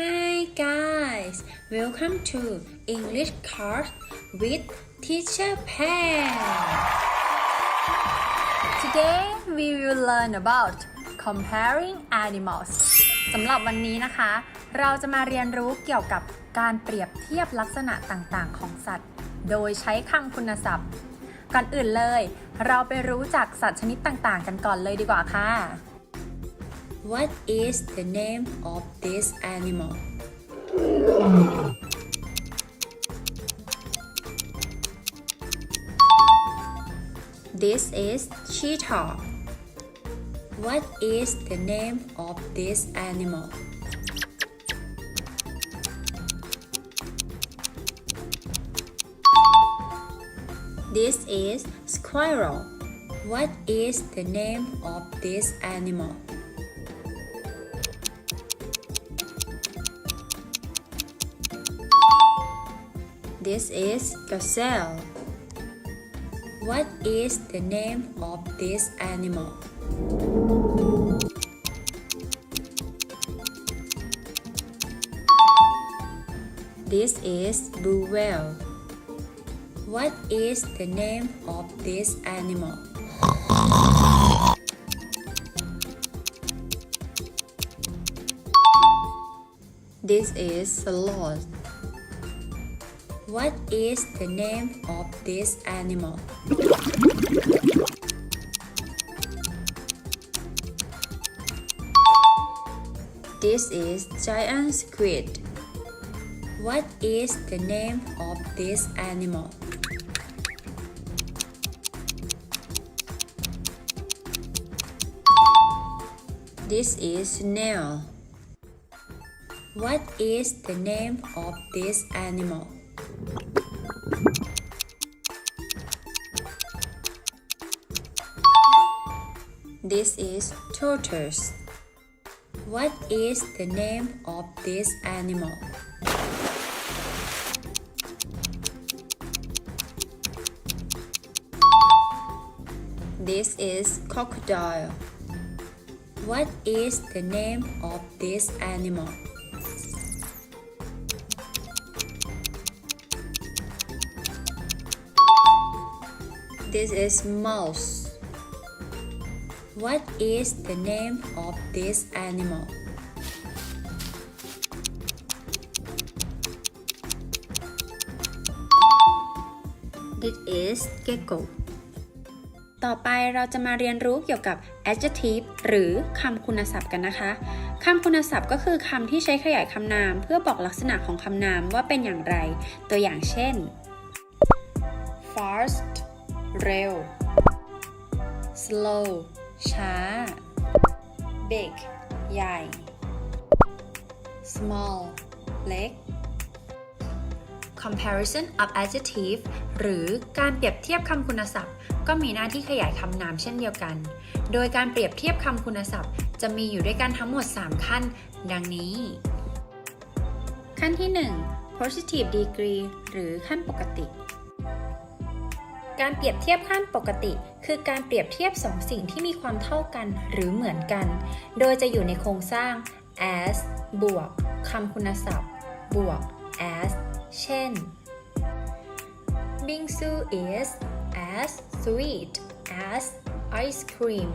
Hi guys, welcome to English class with Teacher Pam. Today we will learn about comparing animals สำหรับวันนี้นะคะ เราจะมาเรียนรู้เกี่ยวกับการเปรียบเทียบลักษณะต่างๆ ของสัตว์ โดยใช้คำคุณศัพท์ ก่อนอื่นเลย เราไปรู้จักสัตว์ชนิดต่างๆ กันก่อนเลยดีกว่าค่ะ What is the name of this animal? This is cheetah. What is the name of this animal? This is squirrel. What is the name of this animal? This is gazelle. What is the name of this animal? This is blue whale. What is the name of this animal? This is sloth. What is the name of this animal? This is giant squid. What is the name of this animal? This is snail. What is the name of this animal? This is tortoise. What is the name of this animal? This is crocodile. What is the name of this animal? This is mouse. What is the name of this animal? This is gecko. ต่อไปเราจะมาเรียนรู้เกี่ยวกับ adjective หรือคำคุณศัพท์กันนะคะ คำคุณศัพท์ก็คือคำที่ใช้ขยายคำนาม เพื่อบอกลักษณะของคำนามว่าเป็นอย่างไร ตัวอย่างเช่น fast เร็ว slow ช้า big ใหญ่ small เล็ก comparison of adjective หรือการเปรียบเทียบคำคุณศัพท์ ก็มีหน้าที่ขยายคำนามเช่นเดียวกัน โดยการเปรียบเทียบคำคุณศัพท์ จะมีอยู่ด้วยกันทั้งหมด 3 ขั้น ดังนี้ ขั้นที่ 1 positive degree หรือขั้นปกติ การเปรียบเทียบขั้นปกติ คือการเปรียบเทียบสองสิ่งที่มีความเท่ากันหรือเหมือนกัน โดยจะอยู่ในโครงสร้าง as บวกคำคุณศัพท์ บวก as เช่น Bingsu is as sweet as ice cream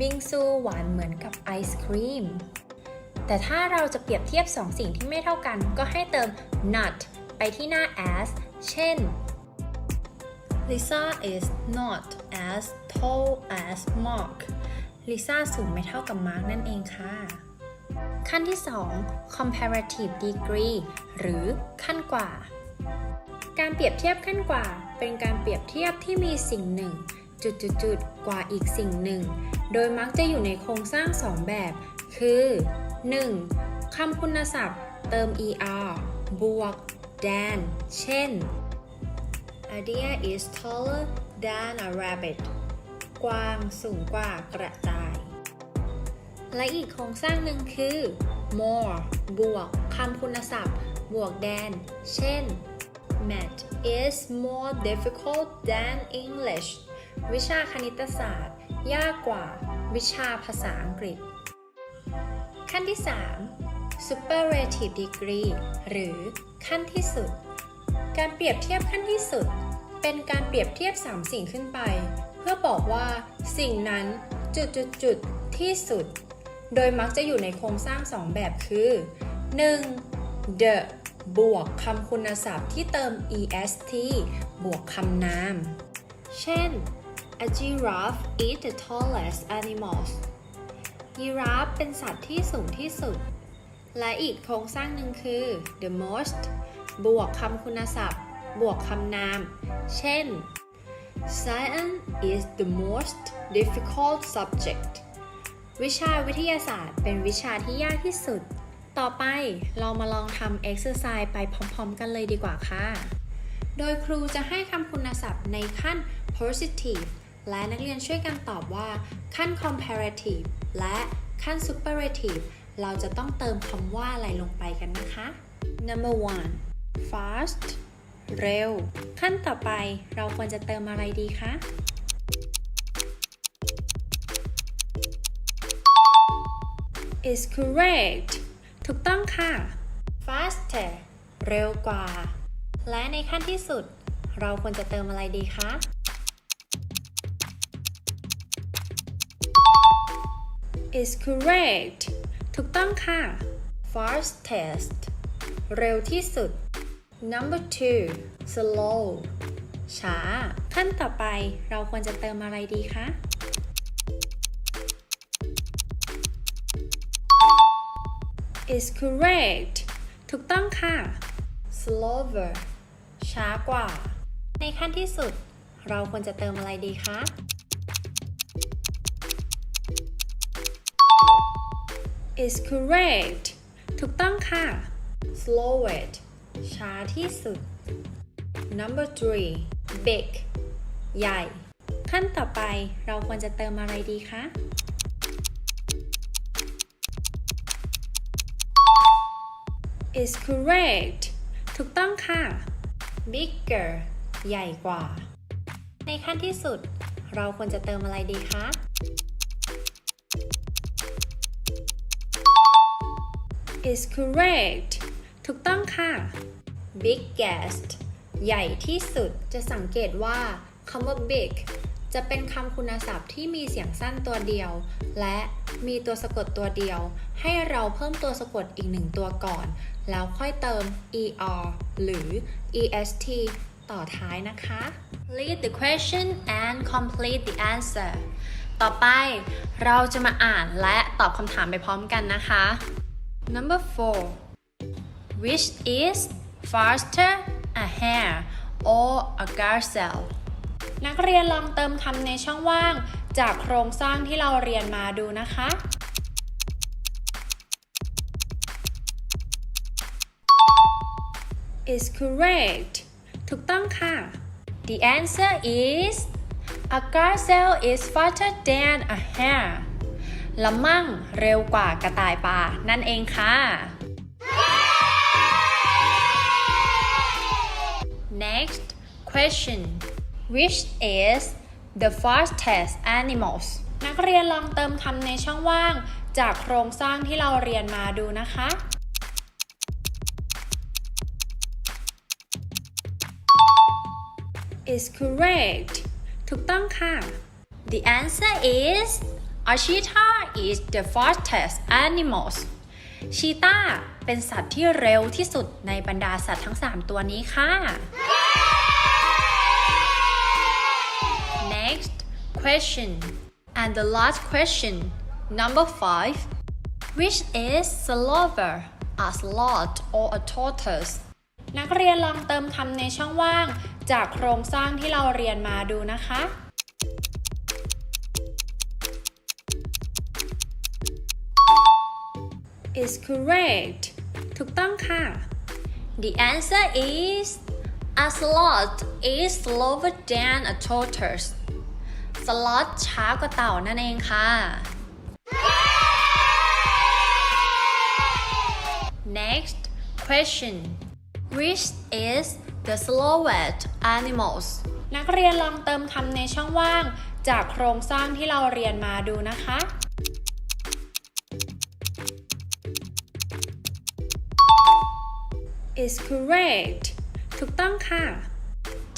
บิงซูหวานเหมือนกับไอศครีม แต่ถ้าเราจะเปรียบเทียบสองสิ่งที่ไม่เท่ากัน ก็ให้เติม not ไปที่หน้า as เช่น Lisa is not as tall as Mark Lisa สูงไม่เท่ากับ Mark นั่นเองค่ะ ขั้นที่ 2 comparative degree หรือขั้นกว่า การเปรียบเทียบขั้นกว่า เป็นการเปรียบเทียบที่มีสิ่งหนึ่ง จุดๆกว่าอีกสิ่งหนึ่ง โดยมักจะอยู่ในโครงสร้าง 2 แบบ คือ 1. คำคุณศัพท์ เติม er บวก than เช่น A deer is taller than a rabbit กวางสูงกว่ากระต่าย และอีกโครงสร้างหนึ่งคือ more บวกคำคุณศัพท์ บวก than เช่น Math is more difficult than English วิชาคณิตศาสตร์ ยากกว่า วิชาภาษาอังกฤษ ขั้นที่ 3 superlative degree หรือขั้นที่สุด การเปรียบเทียบขั้นที่สุด เป็นการเปรียบเทียบ 3 สิ่งขึ้นไป เพื่อบอกว่าสิ่งนั้นจุดจุดจุดที่สุด โดยมักจะอยู่ในโครงสร้าง 2 แบบคือ 1. the บวกคำคุณศัพท์ที่เติม est บวกคำนาม เช่น a giraffe is the tallest animals ยีราฟเป็นสัตว์ที่สูงที่สุด และอีกโครงสร้างหนึ่งคือ the most บวกคำคุณศัพท์ บวกคำนาม เช่น science is the most difficult subject วิชาวิทยาศาสตร์เป็นวิชาที่ยากที่สุด ต่อไปเรามาลองทำ exercise ไปพร้อมๆ กันเลยดีกว่าค่ะ โดยครูจะให้คำคุณศัพท์ในขั้น positive และนักเรียนช่วยกันตอบว่าขั้น comparative และขั้น superlative เราจะต้องเติมคำว่าอะไรลงไปกันนะคะ number one fast เร็ว ขั้นต่อไปเราควรจะเติมอะไรดีคะ is correct ถูกต้องค่ะ faster เร็วกว่า และในขั้นที่สุด เราควรจะเติมอะไรดีคะ is correct ถูกต้องค่ะ fastest เร็วที่สุด number two slow ช้า ขั้นต่อไปเราควรจะเติมอะไรดีคะ is correct ถูกต้องค่ะ slower ช้ากว่า ในขั้นที่สุด เราควรจะเติมอะไรดีคะ is correct ถูกต้องค่ะ slowest ช้าที่สุด number three big ใหญ่ ขั้นต่อไปเราควรจะเติมอะไรดีคะ is correct ถูกต้องค่ะ bigger ใหญ่กว่า ในขั้นที่สุด เราควรจะเติมอะไรดีคะ is correct ถูกต้องค่ะ biggest ใหญ่ที่สุดจะสังเกตว่าคำว่า big จะเป็นคำคุณศัพท์ที่มีเสียงสั้นตัวเดียว และมีตัวสะกดตัวเดียว ให้เราเพิ่มตัวสะกดอีกหนึ่งตัวก่อน แล้วค่อยเติม er หรือ est ต่อท้ายนะคะ Read the question and complete the answer ต่อไปเราจะมาอ่านและตอบคำถามไปพร้อมกันนะคะ Number 4 Which is faster a hare or a gazelle นักเรียนลองเติมคำในช่องว่าง จากโครงสร้างที่เราเรียนมาดูนะคะ is correct ถูกต้องค่ะ The answer is a gazelle is faster than a hare ละมั่งเร็วกว่ากระต่ายป่านั่นเองค่ะ Next question Which is the fastest animals นักเรียนลองเติมคำในช่องว่าง จากโครงสร้างที่เราเรียนมาดูนะคะ is correct ถูกต้องค่ะ The answer is a cheetah is the fastest animals ชีตาเป็นสัตว์ที่เร็วที่สุดในบรรดาสัตว์ทั้ง 3 ตัวนี้ค่ะ question and the last question number 5 which is slower a sloth or a tortoise นักเรียนลองเติมคำในช่องว่าง จากโครงสร้างที่เราเรียนมาดูนะคะ is correct ถูกต้องค่ะ The answer is a sloth is slower than a tortoise sloth ช้ากว่าเต่านั่นเองค่ะ Next question Which is the slowest animals นักเรียนลองเติมคำในช่องว่าง จากโครงสร้างที่เราเรียนมาดูนะคะ is correct ถูกต้องค่ะ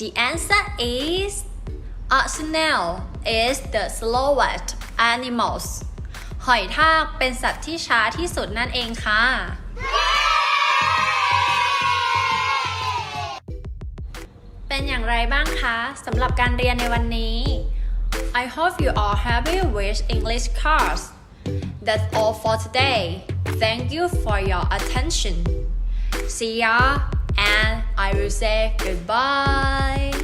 The answer is a snail is the slowest animals หอยทากเป็นสัตว์ที่ช้าที่สุดนั่นเองค่ะ เป็นอย่างไรบ้างคะสำหรับการเรียนในวันนี้ I hope you are happy with English class That's all for today Thank you for your attention See ya and I will say goodbye